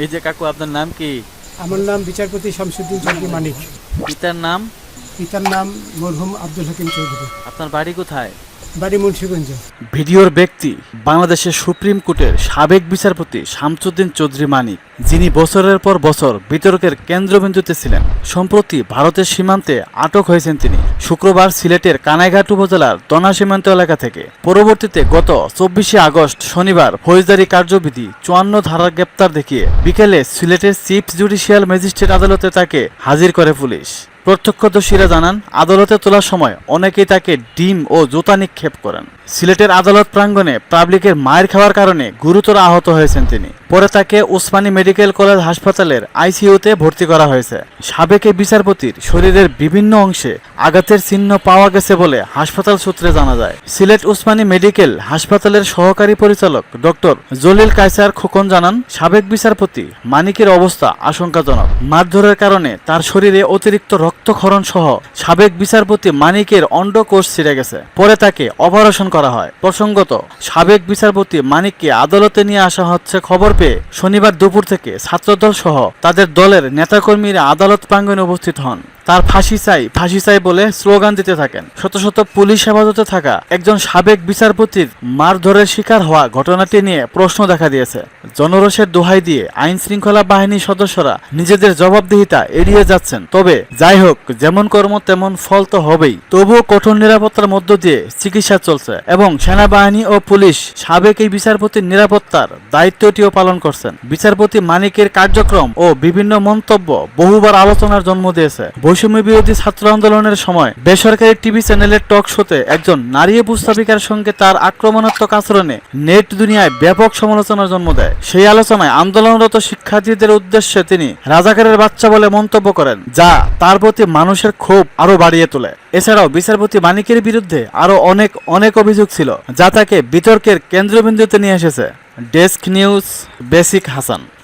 এই যে কাকু আপনার নাম কি? আমার নাম বিচারপতি শামসুদ্দিন চৌধুরী মানিক। পিতার নাম? পিতার নাম মরহুম আব্দুল হাকিম চৌধুরী। আপনার বাড়ি কোথায়? ভিডিওর ব্যক্তি, বাংলাদেশের সুপ্রিম কোর্টের সাবেক বিচারপতি শামসুদ্দিন চৌধুরী মানিক, যিনি বছরের পর বছর বিতর্কের কেন্দ্রবিন্দুতে ছিলেন। সম্প্রতি ভারতের সীমান্তে আটক হয়েছেন তিনি। শুক্রবার সিলেটের কানাইঘাট উপজেলার দনা সীমান্ত এলাকা থেকে। পরবর্তীতে গত চব্বিশে আগস্ট শনিবার ফৌজদারি কার্যবিধি চুয়ান্ন ধারার গ্রেপ্তার দেখিয়ে বিকেলে সিলেটের চিফ জুডিশিয়াল ম্যাজিস্ট্রেট আদালতে তাকে হাজির করে পুলিশ। প্রত্যক্ষদর্শীরা জানান, আদালতে তোলার সময় অনেকেই তাকে ডিম ও জুতা নিক্ষেপ করেন। সিলেটের আদালত প্রাঙ্গণে পাবলিকের মায়ের খাওয়ার কারণে গুরুতর আহত হয়েছেন তিনি। পরে তাকে ওসমানী মেডিকেল কলেজ হাসপাতালের আইসিইউতে ভর্তি করা হয়েছে। সাবেক বিচারপতির শরীরের বিভিন্ন অংশে আঘাতের চিহ্ন পাওয়া গেছে বলে হাসপাতাল সূত্রে জানা যায়। সিলেট ওসমানী মেডিকেল হাসপাতালের সহকারী পরিচালক ডক্টর জলিল কায়সার খোকন জানান, সাবেক বিচারপতি মানিকের অবস্থা আশঙ্কাজনক। মারধরের কারণে তার শরীরে অতিরিক্ত রক্তক্ষরণ সহ সাবেক বিচারপতি মানিকের অন্ডকোষ ছিঁড়ে গেছে। পরে তাকে অপারেশন করা হয়। প্রসঙ্গত, সাবেক বিচারপতি মানিককে আদালতে নিয়ে আসা হচ্ছে খবর পেয়ে শনিবার দুপুর থেকে ছাত্রদল সহ তাদের দলের নেতাকর্মীরা আদালত প্রাঙ্গণে উপস্থিত হন। তার ফাঁসি চাই ফাঁসি চাই বলে স্লোগান দিতে থাকেন। শত শত পুলিশ হেফাজতে থাকা একজন সাবেক বিচারপতির মারধরের শিকার হওয়া ঘটনাটি নিয়ে প্রশ্ন দেখা দিয়েছে। জনরোষের দোহাই দিয়ে আইন শৃঙ্খলা বাহিনীর সদস্যরা নিজেদের জবাবদিহিতা এড়িয়ে যাচ্ছেন। তবে যাই হোক, যেমন কর্ম তেমন ফল তো হবেই। তবুও কঠোর নিরাপত্তার মধ্য দিয়ে চিকিৎসা চলছে এবং সেনাবাহিনী ও পুলিশ সাবেক এই বিচারপতির নিরাপত্তার দায়িত্বটিও পালন করছেন। বিচারপতি মানিকের কার্যক্রম ও বিভিন্ন মন্তব্য বহুবার আলোচনার জন্ম দিয়েছে। বৈষম্য বিরোধী ছাত্র আন্দোলনের সময় বেসরকারি টিভি চ্যানেলের টক শোতে একজন নারী উপস্থাপিকার সঙ্গে তার আক্রমণাত্মক আচরণে নেট দুনিয়ায় ব্যাপক সমালোচনার জন্ম দেয়। সেই আলোচনায় আন্দোলনরত শিক্ষার্থীদের উদ্দেশ্যে তিনি রাজাকারের বাচ্চা বলে মন্তব্য করেন, যা তার প্রতি মানুষের ক্ষোভ আরও বাড়িয়ে তোলে। এছাড়াও বিচারপতি মানিকের বিরুদ্ধে আরও অনেক অনেক অভিযোগ ছিল, যা তাকে বিতর্কের কেন্দ্রবিন্দুতে নিয়ে এসেছে। ডেস্ক নিউজ, বেসিক হাসান।